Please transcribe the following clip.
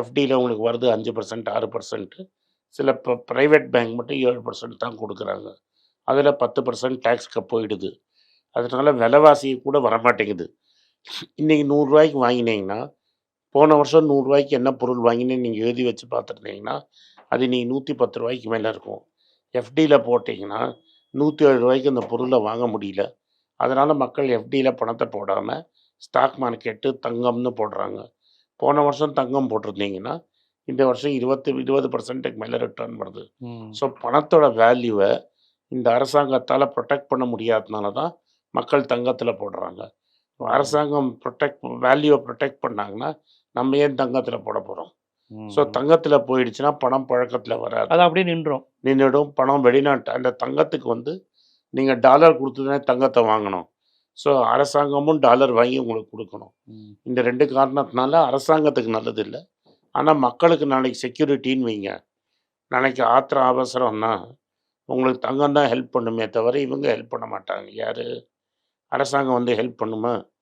எஃப்டியில் உங்களுக்கு வருது அஞ்சு பர்சன்ட் ஆறு பர்சன்ட்டு சில இப்போ ப்ரைவேட் பேங்க் மட்டும் ஏழு பர்சன்ட் தான் கொடுக்குறாங்க. அதில் பத்து பர்சன்ட் டேக்ஸ்க்கு போயிடுது. அதனால விலைவாசி கூட வரமாட்டேங்குது. இன்றைக்கி நூறுரூவாய்க்கு வாங்கினீங்கன்னா போன வருஷம் நூறுரூவாய்க்கு என்ன பொருள் வாங்கினேன்னு நீங்கள் எழுதி வச்சு பார்த்துருந்தீங்கன்னா அது நீங்கள் நூற்றி பத்து ரூபாய்க்கு மேலே இருக்கும். எஃப்டியில் போட்டிங்கன்னா நூற்றி ஏழு ரூபாய்க்கு அந்த பொருளை வாங்க முடியல. அதனால் மக்கள் எஃப்டியில் பணத்தை போடாமல் ஸ்டாக் மார்க்கெட்டு தங்கம்னு போடுறாங்க. போன வருஷம் தங்கம் போட்டிருந்தீங்கன்னா இந்த வருஷம் இருபத்தி இருபது பர்சன்ட்டுக்கு மேலே ரிட்டர்ன் வருது. ஸோ பணத்தோட வேல்யூவை இந்த அரசாங்கத்தால் ப்ரொடெக்ட் பண்ண முடியாதனால தான் மக்கள் தங்கத்தில் போடுறாங்க. அரசாங்கம் ப்ரொடெக்ட் வேல்யூவை ப்ரொடெக்ட் பண்ணாங்கன்னா நம்ம ஏன் தங்கத்தில் போட போகிறோம். ஸோ தங்கத்தில் போயிடுச்சுன்னா பணம் புழக்கத்தில் வராது. அது அப்படியே நின்றோம். நின்றுடும். பணம் வெளிநாட்டு அந்த தங்கத்துக்கு வந்து நீங்கள் டாலர் கொடுத்துதானே தங்கத்தை வாங்கணும். ஸோ அரசாங்கமும் டாலர் வாங்கி உங்களுக்கு கொடுக்கணும். இந்த ரெண்டு காரணத்தினால அரசாங்கத்துக்கு நல்லது இல்லை. ஆனால் மக்களுக்கு நாளைக்கு செக்யூரிட்டின்னு வைங்க. நாளைக்கு ஆத்திரம் அவசரம்னா உங்களுக்கு தங்கம் தான் ஹெல்ப் பண்ணுமே தவிர இவங்க ஹெல்ப் பண்ண மாட்டாங்க. யார்? அரசாங்கம் வந்து ஹெல்ப் பண்ணுமா?